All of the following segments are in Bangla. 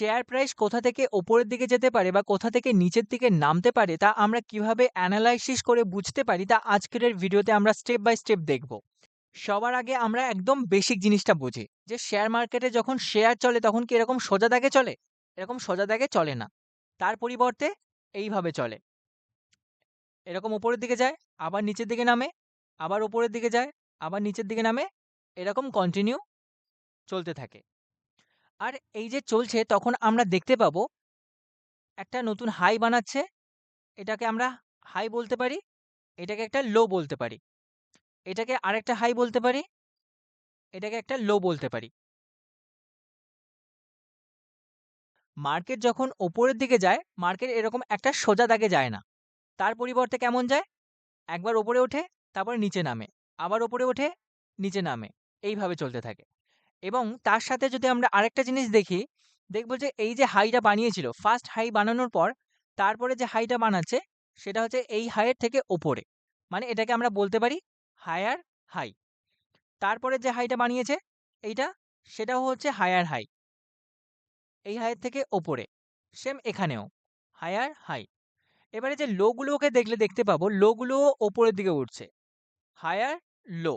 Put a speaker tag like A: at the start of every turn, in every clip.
A: শেয়ার প্রাইস কোথা থেকে ওপরের দিকে যেতে পারে বা কোথা থেকে নিচের দিকে নামতে পারে তা আমরা কীভাবে অ্যানালাইসিস করে বুঝতে পারি তা আজকের ভিডিওতে আমরা স্টেপ বাই স্টেপ দেখব। সবার আগে আমরা একদম বেসিক জিনিসটা বুঝি যে শেয়ার মার্কেটে যখন শেয়ার চলে তখন কি এরকম সোজা দাগে চলে? এরকম সোজা দাগে চলে না। তার পরিবর্তে এইভাবে চলে। এরকম উপরের দিকে যায়, আবার নিচের দিকে নামে, আবার উপরের দিকে যায়, আবার নিচের দিকে নামে, এরকম কন্টিনিউ চলতে থাকে। আর এই যে চলছে, তখন আমরা দেখতে পাবো একটা নতুন হাই বানাচ্ছে। এটাকে আমরা হাই বলতে পারি, এটাকে একটা লো বলতে পারি। এটাকে আরেকটা হাই বলতে পারি, এটাকে একটা লো বলতে পারি। মার্কেট যখন ওপরের দিকে যায় মার্কেট এরকম একটা সোজা দাগে যায় না। তার পরিবর্তে কেমন যায়? একবার ওপরে ওঠে, তারপরে নিচে নামে। আবার ওপরে ওঠে, নিচে নামে। এইভাবে চলতে থাকে। এবং তার সাথে যদি আমরা আরেকটা জিনিস দেখি, দেখব যে এই যে হাইটা বানিয়েছিল ফার্স্ট হাই বানানোর পর তারপরে যে হাইটা বানাচ্ছে, সেটা হচ্ছে এই হাইয়ের থেকে ওপরে। মানে এটাকে আমরা বলতে পারি হায়ার হাই তারপরে যে হাইটা বানিয়েছে, এইটা, সেটাও হচ্ছে হায়ার হাই এই হাইয়ের থেকে ওপরে সেম এখানেও হায়ার হাই এবারে যে লোগুলোকে দেখলে দেখতে পাবো লোগুলোও ওপরের দিকে উঠছে হায়ার লো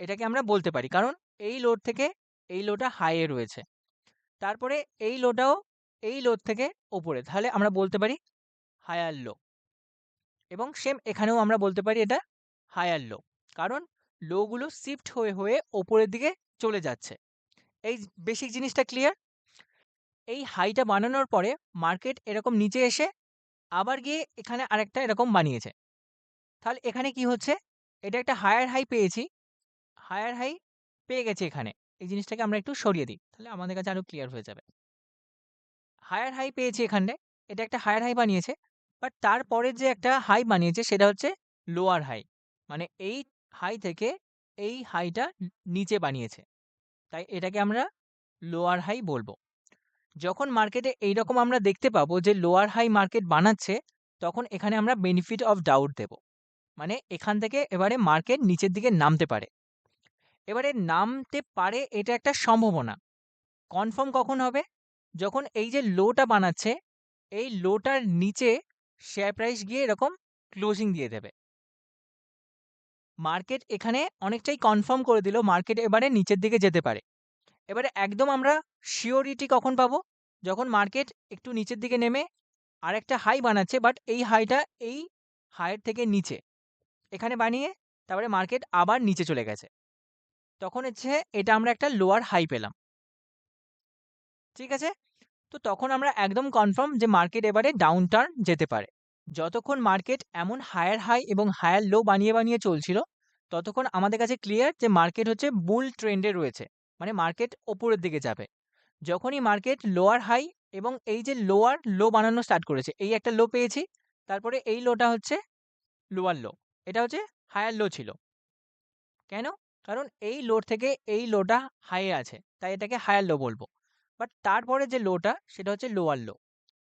A: এটাকে আমরা বলতে পারি। কারণ এই লোড থেকে এই লোটা হাইয়ে রয়েছে। তারপরে এই লোটাও এই লোড থেকে ওপরে তাহলে আমরা বলতে পারি হায়ার লো এবং সেম এখানেও আমরা বলতে পারি এটা হায়ার লো কারণ লোগুলো শিফট হয়ে হয়ে ওপরের দিকে চলে যাচ্ছে। এই বেসিক জিনিসটা ক্লিয়ার এই হাইটা বানানোর পরে মার্কেট এরকম নিচে এসে আবার গিয়ে এখানে আরেকটা এরকম বানিয়েছে। তাহলে এখানে কি হচ্ছে? এটা একটা হায়ার হাই পেয়েছি। হায়ার হাই পেয়ে গেছে এখানে। এই জিনিসটাকে আমরা একটু সরিয়ে দিই, তাহলে আমাদের কাছে আরও ক্লিয়ার হয়ে যাবে। হায়ার হাই পেয়েছি এখানে, এটা একটা হায়ার হাই বানিয়েছে বাট তারপরে যে একটা হাই বানিয়েছে সেটা হচ্ছে লোয়ার হাই মানে এই হাই থেকে এই হাইটা নিচে বানিয়েছে। তাই এটাকে আমরা লোয়ার হাই বলব। যখন মার্কেটে এইরকম আমরা দেখতে পাবো যে লোয়ার হাই মার্কেট বানাচ্ছে, তখন এখানে আমরা বেনিফিট অফ ডাউট দেব। মানে এখান থেকে এবারে মার্কেট নিচের দিকে নামতে পারে। এবারে নামতে পারে এটা একটা সম্ভাবনা। কনফার্ম কখন হবে? যখন এই যে লোটা বানাচ্ছে, এই লোটার নিচে শেয়ার প্রাইস গিয়ে এরকম ক্লোজিং দিয়ে দেবে। মার্কেট এখানে অনেকটাই কনফার্ম করে দিল, মার্কেট এবারে নিচের দিকে যেতে পারে। এবারে একদম আমরা শিওরিটি কখন পাবো? যখন মার্কেট একটু নিচের দিকে নেমে আরেকটা হাই বানাচ্ছে, বাট এই হাইটা এই হাইয়ের থেকে নিচে। এখানে বানিয়ে তারপরে মার্কেট আবার নিচে চলে গেছে। তখন হচ্ছে এটা আমরা একটা লোয়ার হাই পেলাম। ঠিক আছে? তো তখন আমরা একদম কনফার্ম যে মার্কেট এবারে ডাউন টার্ন যেতে পারে। যতক্ষণ মার্কেট এমন হায়ার হাই এবং হায়ার লো বানিয়ে বানিয়ে চলছিল, ততক্ষণ আমাদের কাছে ক্লিয়ার যে মার্কেট হচ্ছে বুল ট্রেন্ডে রয়েছে। মানে মার্কেট ওপরের দিকে যাবে। যখনই মার্কেট লোয়ার হাই এবং এই যে লোয়ার লো বানানো স্টার্ট করেছে, এই একটা লো পেয়েছি, তারপরে এই লোটা হচ্ছে লোয়ার লো এটা হচ্ছে হায়ার লো ছিল। কেন? কারণ এই লোড থেকে এই লোটা হাইয়ে আছে, তাই এটাকে হায়ার লো বলব। বাট তারপরে যে লোটা সেটা হচ্ছে লোয়ার লো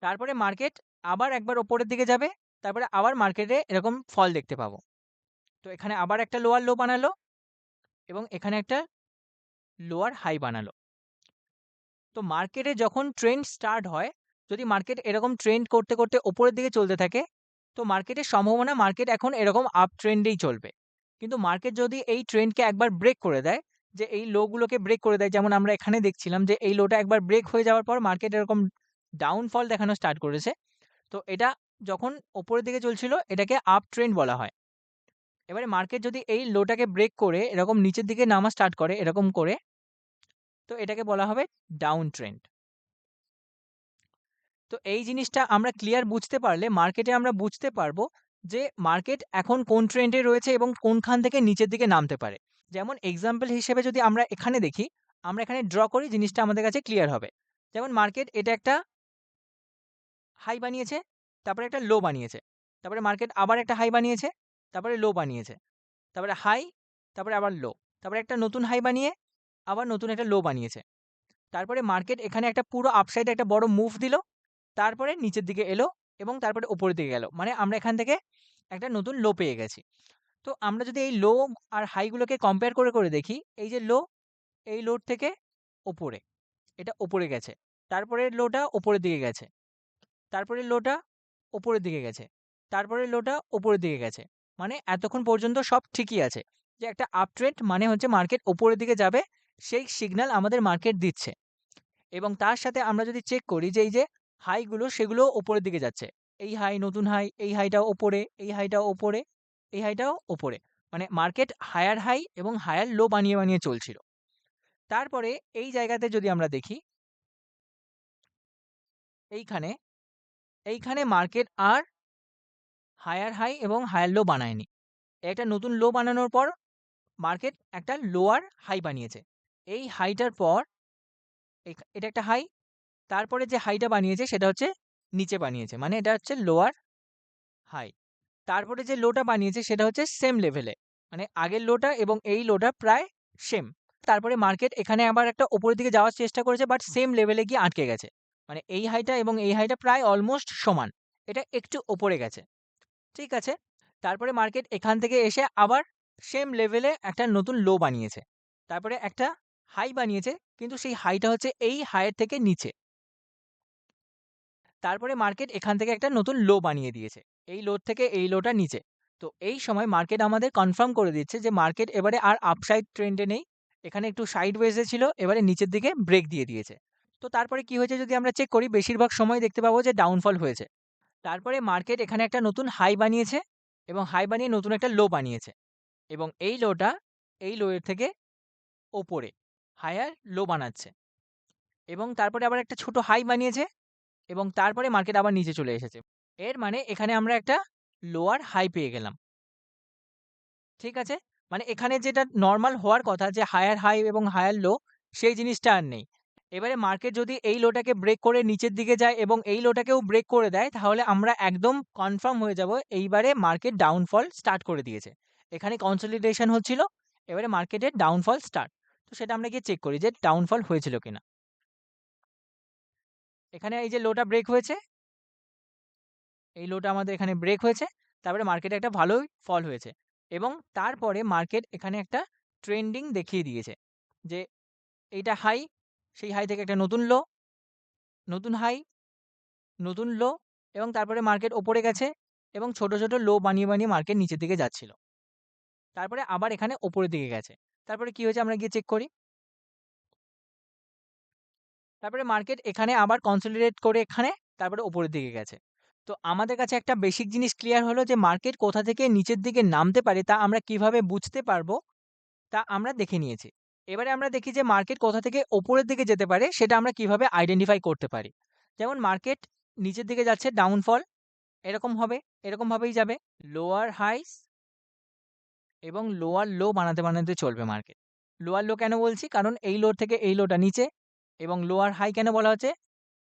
A: তারপরে মার্কেট আবার একবার ওপরের দিকে যাবে, তারপরে আবার মার্কেটে এরকম ফল দেখতে পাবো। তো এখানে আবার একটা লোয়ার লো বানালো এবং এখানে একটা লোয়ার হাই বানালো। তো মার্কেটে যখন ট্রেন্ড স্টার্ট হয়, যদি মার্কেট এরকম ট্রেন্ড করতে করতে ওপরের দিকে চলতে থাকে, তো মার্কেটের সম্ভাবনা মার্কেট এখন এরকম আপ ট্রেন্ডেই চলবে। কিন্তু মার্কেট যদি এই ট্রেন্ডকে একবার ব্রেক করে দেয়, যে এই লোগুলোকে ব্রেক করে দেয়, যেমন আমরা এখানে দেখছিলাম যে এই লোটা একবার ব্রেক হয়ে যাওয়ার পর মার্কেট এরকম ডাউনফল দেখানো স্টার্ট করেছে। তো এটা যখন ওপরের দিকে চলছিল, এটাকে আপ ট্রেন্ড বলা হয়। এবারে মার্কেট যদি এই লোটাকে ব্রেক করে, এরকম নিচের দিকে নামা স্টার্ট করে, এরকম করে, তো এটাকে বলা হবে ডাউন ট্রেন্ড তো এই জিনিসটা আমরা ক্লিয়ার বুঝতে পারলে মার্কেটে আমরা বুঝতে পারব যে মার্কেট এখন কোন ট্রেন্ডে রয়েছে এবং কোনখান থেকে নিচের দিকে নামতে পারে। যেমন এক্সাম্পল হিসেবে যদি আমরা এখানে দেখি, আমরা এখানে ড্র করি, জিনিসটা আমাদের কাছে ক্লিয়ার হবে। যেমন মার্কেট এটা একটা হাই বানিয়েছে, তারপরে একটা লো বানিয়েছে, তারপরে মার্কেট আবার একটা হাই বানিয়েছে, তারপরে লো বানিয়েছে, তারপরে হাই তারপরে আবার লো তারপরে একটা নতুন হাই বানিয়ে আবার নতুন একটা লো বানিয়েছে। তারপরে মার্কেট এখানে একটা পুরো আপসাইডে একটা বড় মুভ দিল, তারপরে নিচের দিকে এলো এবং তারপরে উপরের দিকে গেল। মানে আমরা এখান থেকে একটা নতুন লো পেয়ে গেছি। তো আমরা যদি এই লো আর হাইগুলোকে কম্পেয়ার করে করে দেখি, এই যে লো এই লোড থেকে ওপরে এটা ওপরে গেছে। তারপরের লোটা ওপরের দিকে গেছে। তারপরের লোটা ওপরের দিকে গেছে। তারপরের লোটা ওপরের দিকে গেছে। মানে এতক্ষণ পর্যন্ত সব ঠিকই আছে। যে একটা আপ ট্রেন্ড মানে হচ্ছে মার্কেট ওপরের দিকে যাবে, সেই সিগন্যাল আমাদের মার্কেট দিচ্ছে। এবং তার সাথে আমরা যদি চেক করি যে এই যে হাইগুলো সেগুলো ওপরের দিকে যাচ্ছে। এই হাই নতুন হাই এই হাইটাও ওপরে, এই হাইটাও ওপরে, এই হাইটাও ওপরে। মানে মার্কেট হায়ার হাই এবং হায়ার লো বানিয়ে বানিয়ে চলছিল। তারপরে এই জায়গাতে যদি আমরা দেখি, এইখানে এইখানে মার্কেট আর হায়ার হাই এবং হায়ার লো বানায়নি। একটা নতুন লো বানানোর পর মার্কেট একটা লোয়ার হাই বানিয়েছে। এই হাইটার পর এটা একটা হাই তারপরে যে হাইটা বানিয়েছে সেটা হচ্ছে নিচে বানিয়েছে। মানে এটা হচ্ছে লোয়ার হাই তারপরে যে লোটা বানিয়েছে সেটা হচ্ছে সেম লেভেলে মানে আগের লোটা এবং এই লোটা প্রায় সেম। তারপরে মার্কেট এখানে আবার একটা ওপরের দিকে যাওয়ার চেষ্টা করেছে বাট সেম লেভেলে গিয়ে আটকে গেছে। মানে এই হাইটা এবং এই হাইটা প্রায় অলমোস্ট সমান। এটা একটু ওপরে গেছে। ঠিক আছে? তারপরে মার্কেট এখান থেকে এসে আবার সেম লেভেলে একটা নতুন লো বানিয়েছে। তারপরে একটা হাই বানিয়েছে, কিন্তু সেই হাইটা হচ্ছে এই হাইয়ের থেকে নিচে। তারপরে মার্কেট এখান থেকে একটা নতুন লো বানিয়ে দিয়েছে। এই লো থেকে এই লোটা নিচে। তো এই সময় মার্কেট আমাদের কনফার্ম করে দিচ্ছে যে মার্কেট এবারে আর আপসাইড ট্রেন্ডে নেই। এখানে একটু সাইড ওয়েজে ছিল, এবারে নিচের দিকে ব্রেক দিয়ে দিয়েছে। তো তারপরে কি হয়েছে যদি আমরা চেক করি, বেশিরভাগ সময় দেখতে পাবো যে ডাউনফল হয়েছে। তারপরে মার্কেট এখানে একটা নতুন হাই বানিয়েছে এবং হাই বানিয়ে নতুন একটা লো বানিয়েছে। এবং এই লোটা এই লোয়ের থেকে ওপরে হায়ার লো বানাচ্ছে। এবং তারপরে আবার একটা ছোট হাই বানিয়েছে। এবং তারপরে মার্কেট আবার নিচে চলে এসেছে। এর মানে এখানে আমরা একটা লোয়ার হাই পেয়ে গেলাম। ঠিক আছে? মানে এখানে যেটা নর্মাল হওয়ার কথা যে হায়ার হাই এবং হায়ার লো সেই জিনিসটা আর নেই। এবারে মার্কেট যদি এই লোটাকে ব্রেক করে নিচের দিকে যায় এবং এই লোটাকেও ব্রেক করে দেয়, তাহলে আমরা একদম কনফার্ম হয়ে যাব এইবারে মার্কেট ডাউনফল স্টার্ট করে দিয়েছে। এখানে কনসলিডেশন হচ্ছিল, এবারে মার্কেটের ডাউনফল স্টার্ট তো সেটা আমরা গিয়ে চেক করি যে ডাউনফল হয়েছিল কিনা। এখানে এই যে লোটা ব্রেক হয়েছে। এই লোটা আমাদের এখানে ব্রেক হয়েছে। তারপরে মার্কেটে একটা ভালোই ফল হয়েছে। এবং তারপরে মার্কেট এখানে একটা ট্রেন্ডিং দেখিয়ে দিয়েছে যে এইটা হাই সেই হাই থেকে একটা নতুন লো নতুন হাই নতুন লো এবং তারপরে মার্কেট ওপরে গেছে এবং ছোট ছোট লো বানিয়ে বানিয়ে মার্কেট নিচের দিকে যাচ্ছিল। তারপরে আবার এখানে ওপরের দিকে গেছে। তারপরে কি হয়েছে আমরা গিয়ে চেক করি। তারপরে মার্কেট এখানে আবার কনসলিডেট করে এখানে তারপরে ওপরের দিকে গেছে। তো আমাদের কাছে একটা বেসিক জিনিস ক্লিয়ার হলো যে মার্কেট কোথা থেকে নিচের দিকে নামতে পারে তা আমরা কীভাবে বুঝতে পারব তা আমরা দেখে নিয়েছি। এবারে আমরা দেখি যে মার্কেট কোথা থেকে ওপরের দিকে যেতে পারে সেটা আমরা কীভাবে আইডেন্টিফাই করতে পারি। যেমন মার্কেট নিচের দিকে যাচ্ছে ডাউনফল এরকম হবে এরকমভাবেই যাবে। লোয়ার হাইস এবং লোয়ার লো বানাতে বানাতে চলবে মার্কেট লোয়ার লো কেন বলছি? কারণ এই লোর থেকে এই লোটা নিচে এবং লোয়ার হাই কেন বলা হচ্ছে?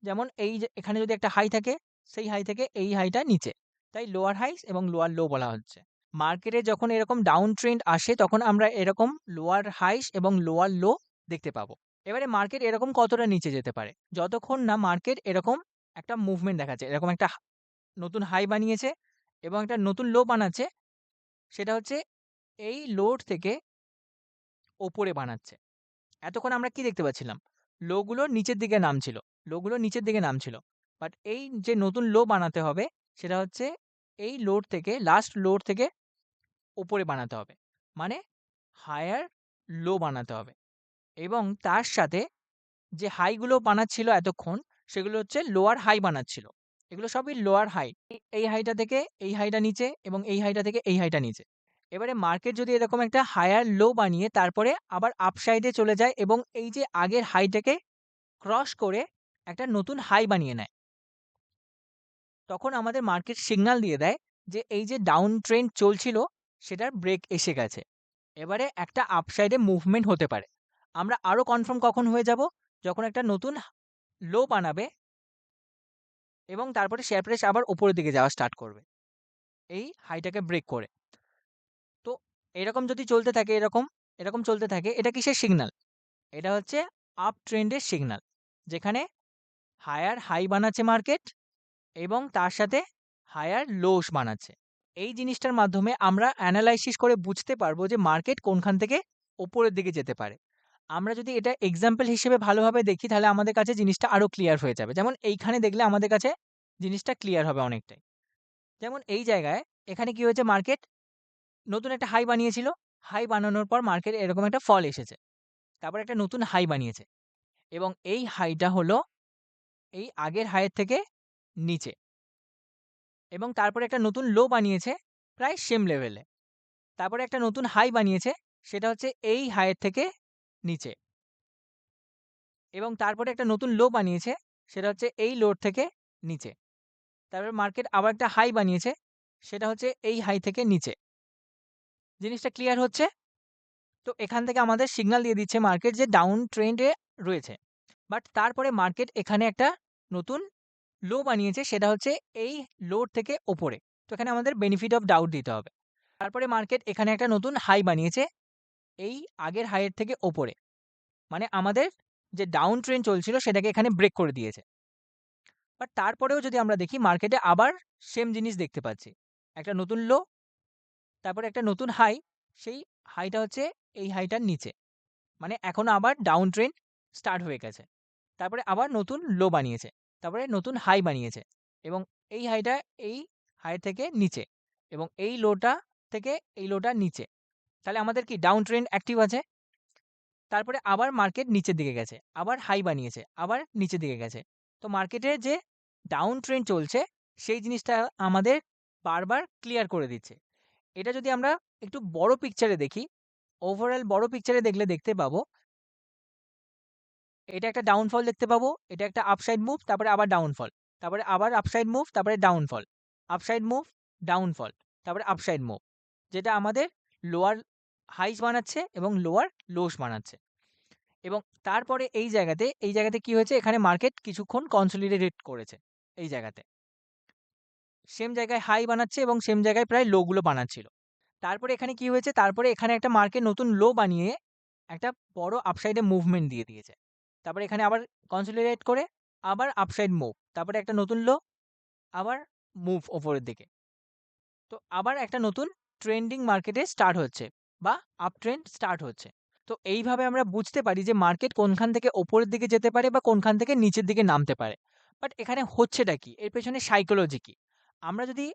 A: যেমন এই যে এখানে যদি একটা হাই থাকে, সেই হাই থেকে এই হাইটা নিচে। তাই লোয়ার হাইস এবং লোয়ার লো বলা হচ্ছে। মার্কেটে যখন এরকম ডাউন ট্রেন্ড আসে, তখন আমরা এরকম লোয়ার হাইস এবং লোয়ার লো দেখতে পাবো। এবারে মার্কেট এরকম কতটা নিচে যেতে পারে? যতক্ষণ না মার্কেট এরকম একটা মুভমেন্ট দেখাচ্ছে, এরকম একটা নতুন হাই বানিয়েছে এবং একটা নতুন লো বানাচ্ছে, সেটা হচ্ছে এই লোড থেকে ওপরে বানাচ্ছে। এতক্ষণ আমরা কি দেখতে পাচ্ছিলাম? লোগুলো নিচের দিকে নামছিল। লোগুলো নিচের দিকে নামছিল। বাট এই যে নতুন লো বানাতে হবে, সেটা হচ্ছে এই লোড থেকে লাস্ট লোড থেকে ওপরে বানাতে হবে। মানে হায়ার লো বানাতে হবে। এবং তার সাথে যে হাইগুলো বানাচ্ছিল এতক্ষণ, সেগুলো হচ্ছে লোয়ার হাই বানাচ্ছিল। এগুলো সবই লোয়ার হাই এই হাইটা থেকে এই হাইটা নিচে এবং এই হাইটা থেকে এই হাইটা নিচে। এবারে মার্কেট যদি এরকম একটা হায়ার লো বানিয়ে তারপরে আবার আপসাইডে চলে যায় এবং এই যে আগের হাইটাকে ক্রস করে একটা নতুন হাই বানিয়ে নেয়, তখন আমাদের মার্কেট সিগনাল দিয়ে দেয় যে এই যে ডাউন ট্রেন্ড চলছিল সেটার ব্রেক এসে গেছে। এবারে একটা আপসাইডে মুভমেন্ট হতে পারে। আমরা আরও কনফার্ম কখন হয়ে যাব? যখন একটা নতুন লো বানাবে এবং তারপরে শেয়ার প্রাইস আবার ওপরের দিকে যাওয়া স্টার্ট করবে। এই হাইটাকে ব্রেক করে। এরকম যদি চলতে থাকে এরকম এরকম চলতে থাকে, এটা কিসের সিগনাল এটা হচ্ছে আপ ট্রেন্ডের সিগনাল যেখানে হায়ার হাই বানাচ্ছে মার্কেট এবং তার সাথে হায়ার লোস বানাচ্ছে এই জিনিসটার মাধ্যমে আমরা অ্যানালাইসিস করে বুঝতে পারব যে মার্কেট কোনখান থেকে ওপরের দিকে যেতে পারে আমরা যদি এটা এক্সাম্পল হিসেবে ভালোভাবে দেখি, তাহলে আমাদের কাছে জিনিসটা আরও ক্লিয়ার হয়ে যাবে। যেমন এইখানে দেখলে আমাদের কাছে জিনিসটা ক্লিয়ার হবে অনেকটাই। যেমন এই জায়গায়, এখানে কি হয়েছে মার্কেট নতুন একটা হাই বানিয়েছিল। হাই বানানোর পর মার্কেট এরকম একটা ফল এসেছে। তারপর একটা নতুন হাই বানিয়েছে। এবং এই হাইটা হলো এই আগের হাইয়ের থেকে নিচে। এবং তারপরে একটা নতুন লো বানিয়েছে প্রায় সেম লেভেলে। তারপরে একটা নতুন হাই বানিয়েছে, সেটা হচ্ছে এই হাইয়ের থেকে নিচে। এবং তারপরে একটা নতুন লো বানিয়েছে, সেটা হচ্ছে এই লোর থেকে নিচে। তারপরে মার্কেট আবার একটা হাই বানিয়েছে, সেটা হচ্ছে এই হাই থেকে নিচে। জিনিসটা ক্লিয়ার হচ্ছে? তো এখান থেকে আমাদের সিগনাল দিয়ে দিচ্ছে মার্কেট যে ডাউন ট্রেন্ডে রয়েছে। বাট তারপরে মার্কেট এখানে একটা নতুন লো বানিয়েছে, সেটা হচ্ছে এই লোর থেকে ওপরে। তো এখানে আমাদের বেনিফিট অফ ডাউট দিতে হবে। তারপরে মার্কেট এখানে একটা নতুন হাই বানিয়েছে, এই আগের হাইয়ের থেকে ওপরে। মানে আমাদের যে ডাউন ট্রেন চলছিল, সেটাকে এখানে ব্রেক করে দিয়েছে। বাট তারপরেও যদি আমরা দেখি মার্কেটে আবার সেম জিনিস দেখতে পাচ্ছি। একটা নতুন লো তারপরে একটা নতুন হাই, সেই হাইটা হচ্ছে এই হাইটার নিচে। মানে এখনও আবার ডাউন ট্রেন্ড স্টার্ট হয়ে গেছে। তারপরে আবার নতুন লো বানিয়েছে। তারপরে নতুন হাই বানিয়েছে এবং এই হাইটা এই হাই থেকে নিচে এবং এই লোটা থেকে এই লোটা নিচে। তাহলে আমাদের কি ডাউন ট্রেন্ড অ্যাক্টিভ আছে। তারপরে আবার মার্কেট নিচের দিকে গেছে। আবার হাই বানিয়েছে, আবার নিচের দিকে গেছে। তো মার্কেটে যে ডাউন ট্রেন্ড চলছে সেই জিনিসটা আমাদের বারবার ক্লিয়ার করে দিচ্ছে। এটা যদি আমরা একটু বড় পিকচারে দেখি, ওভারঅল বড় পিকচারে দেখলে দেখতে পাবো এটা একটা ডাউনফল দেখতে পাবো, এটা একটা আপসাইড মুভ, তারপরে আবার ডাউনফল। তারপরে আবার আপসাইড মুভ, তারপরে ডাউনফল। আপসাইড মুভ, ডাউনফল, তারপরে আপসাইড মুভ। যেটা আমাদের লোয়ার হাইস বানাচ্ছে এবং লোয়ার লোস বানাচ্ছে। এবং তারপরে এই জায়গাতে, এই জায়গাতে কি হয়েছে? এখানে মার্কেট কিছুক্ষণ কনসলিডেটেড করেছে এই জায়গাতে। সেম জায়গায় হাই বানাচ্ছে এবং সেম জায়গায় প্রায় লোগুলো বানাচ্ছিল। তারপরে এখানে কি হয়েছে? তারপরে এখানে একটা মার্কেট নতুন লো বানিয়ে একটা বড় আপসাইডে মুভমেন্ট দিয়ে দিয়েছে। তারপরে এখানে আবার কনসলিডেট করে আবার আপসাইড মুভ। তারপরে একটা নতুন লো, আবার মুভ ওপরের দিকে। তো আবার একটা নতুন ট্রেন্ডিং মার্কেটে স্টার্ট হচ্ছে বা আপ ট্রেন্ড স্টার্ট হচ্ছে। তো এইভাবে আমরা বুঝতে পারি যে মার্কেট কোনখান থেকে ওপরের দিকে যেতে পারে বা কোনখান থেকে নিচের দিকে নামতে পারে। বাট এখানে হচ্ছেটা কি? এর পেছনে সাইকোলজি কি? আমরা যদি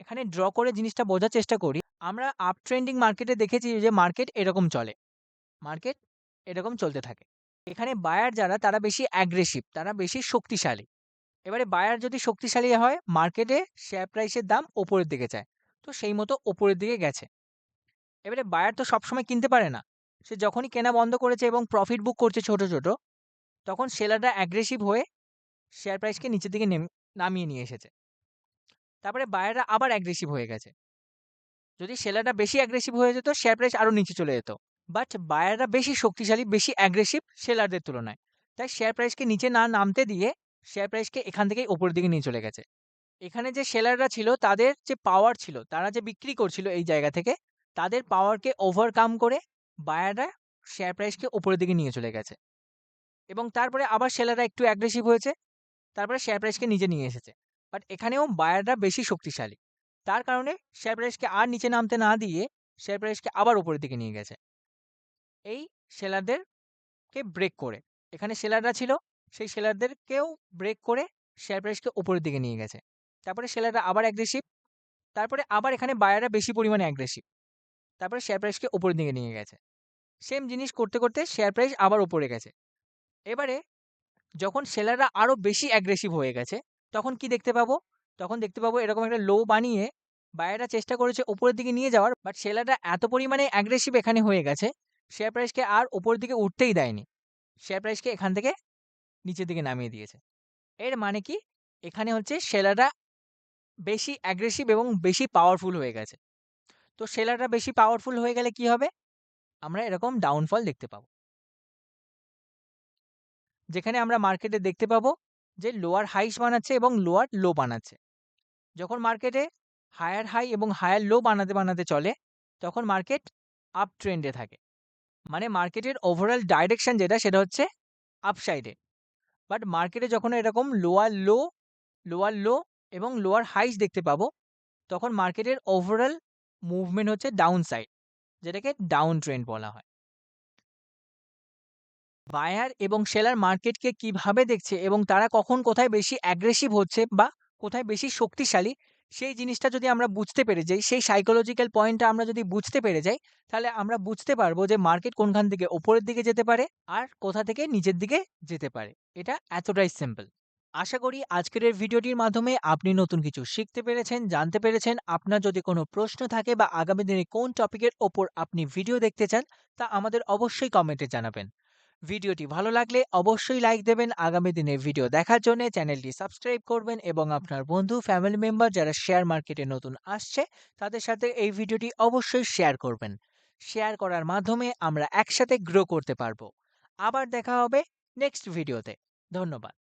A: এখানে ড্র করে জিনিসটা বোঝার চেষ্টা করি, আমরা আপ ট্রেন্ডিং মার্কেটে দেখেছি যে মার্কেট এরকম চলে। মার্কেট এরকম চলতে থাকে। এখানে বায়ার যারা তারা বেশি অ্যাগ্রেসিভ, তারা বেশি শক্তিশালী। এবারে বায়ার যদি শক্তিশালী হয় মার্কেটে শেয়ার প্রাইসের দাম ওপরের দিকে যায়। তো সেই মতো ওপরের দিকে গেছে। এবারে বায়ার তো সবসময় কিনতে পারে না। সে যখনই কেনা বন্ধ করেছে এবং প্রফিট বুক করছে ছোট, ছোট তখন সেলাররা অ্যাগ্রেসিভ হয়ে শেয়ার প্রাইসকে নিচের দিকে নামিয়ে নিয়ে এসেছে। তারপরে বায়াররা আবার অ্যাগ্রেসিভ হয়ে গেছে। যদি সেলাররা বেশি অ্যাগ্রেসিভ হয়ে যেত শেয়ার প্রাইস আরও নিচে চলে যেত। বাট বায়াররা বেশি শক্তিশালী, বেশি অ্যাগ্রেসিভ সেলারদের তুলনায়। তাই শেয়ার প্রাইসকে নিচে না নামতে দিয়ে শেয়ার প্রাইসকে এখান থেকেই ওপরের দিকে নিয়ে চলে গেছে। এখানে যে সেলাররা ছিল তাদের যে পাওয়ার ছিল, তারা যে বিক্রি করছিল এই জায়গা থেকে, তাদের পাওয়ারকে ওভারকাম করে বায়াররা শেয়ার প্রাইসকে ওপরের দিকে নিয়ে চলে গেছে। এবং তারপরে আবার সেলাররা একটু অ্যাগ্রেসিভ হয়েছে। তারপরে শেয়ার প্রাইসকে নিচে নিয়ে এসেছে। বাট এখানেও বায়াররা বেশি শক্তিশালী। তার কারণে শেয়ার প্রাইসকে আর নিচে নামতে না দিয়ে শেয়ার প্রাইসকে আবার উপরের দিকে নিয়ে গেছে। এই সেলারদেরকে ব্রেক করে। এখানে সেলাররা ছিল, সেই সেলারদেরকেও ব্রেক করে শেয়ার প্রাইসকে উপরের দিকে নিয়ে গেছে। তারপরে সেলাররা আবার অ্যাগ্রেসিভ। তারপরে আবার এখানে বায়াররা বেশি পরিমাণে অ্যাগ্রেসিভ। তারপরে শেয়ার প্রাইসকে উপরের দিকে নিয়ে গেছে। সেম জিনিস করতে, করতে শেয়ার প্রাইস আবার উপরে গেছে। এবারে যখন সেলাররা আরও বেশি অ্যাগ্রেসিভ হয়ে গেছে, তখন কি দেখতে পাবো? তখন দেখতে পাবো এরকম একটা লো বানিয়ে বায়াররা চেষ্টা করেছে উপরের দিকে নিয়ে যাওয়ার, বাট সেলাররা এত পরিমাণে অ্যাগ্রেসিভ এখানে হয়ে গেছে, শেয়ার প্রাইসকে আর উপরের দিকে উঠতেই দেয়নি। শেয়ার প্রাইসকে এখান থেকে নিচের দিকে নামিয়ে দিয়েছে। এর মানে কি? এখানে হচ্ছে সেলাররা বেশি অ্যাগ্রেসিভ এবং বেশি পাওয়ারফুল হয়ে গেছে। তো সেলাররা বেশি পাওয়ারফুল হয়ে গেলে কি হবে? আমরা এরকম ডাউনফল দেখতে পাবো। যেখানে আমরা মার্কেটে দেখতে পাবো যে লোয়ার হাইস বানাচ্ছে এবং লোয়ার লো বানাচ্ছে। যখন মার্কেটে হায়ার হাই এবং হায়ার লো বানাতে, বানাতে চলে তখন মার্কেট আপ ট্রেন্ডে থাকে। মানে মার্কেটের ওভারঅল ডাইরেকশন যেটা সেটা হচ্ছে আপসাইডে। বাট মার্কেটে যখন এরকম লোয়ার লো, লোয়ার লো এবং লোয়ার হাইস দেখতে পাবো তখন মার্কেটের ওভারঅল মুভমেন্ট হচ্ছে ডাউন সাইড যেটাকে ডাউন ট্রেন্ড বলা হয়। বায়ার এবং সেলার মার্কেটকে কীভাবে দেখছে এবং তারা কখন কোথায় বেশি অ্যাগ্রেসিভ হচ্ছে বা কোথায় বেশি শক্তিশালী সেই জিনিসটা যদি আমরা বুঝতে পেরে যাই, সেই সাইকোলজিক্যাল পয়েন্টটা আমরা যদি বুঝতে পেরে যাই, তাহলে আমরা বুঝতে পারব যে মার্কেট কোনখান থেকে ওপরের দিকে যেতে পারে আর কোথা থেকে নিচের দিকে যেতে পারে। এটা এতটাই সিম্পল। আশা করি আজকের ভিডিওটির মাধ্যমে আপনি নতুন কিছু শিখতে পেরেছেন, জানতে পেরেছেন। আপনার যদি কোনো প্রশ্ন থাকে বা আগামী দিনে কোন টপিকের ওপর আপনি ভিডিও দেখতে চান, তা আমাদের অবশ্যই কমেন্টে জানাবেন। ভিডিওটি ভালো লাগলে অবশ্যই লাইক দেবেন। আগামী দিনে ভিডিও দেখার জন্য চ্যানেলটি সাবস্ক্রাইব করবেন এবং আপনার বন্ধু, ফ্যামিলি মেম্বার যারা শেয়ার মার্কেটে নতুন আসছে, তাদের সাথে এই ভিডিওটি অবশ্যই শেয়ার করবেন। শেয়ার করার মাধ্যমে আমরা একসাথে গ্রো করতে পারব। আবার দেখা হবে নেক্সট ভিডিওতে। ধন্যবাদ।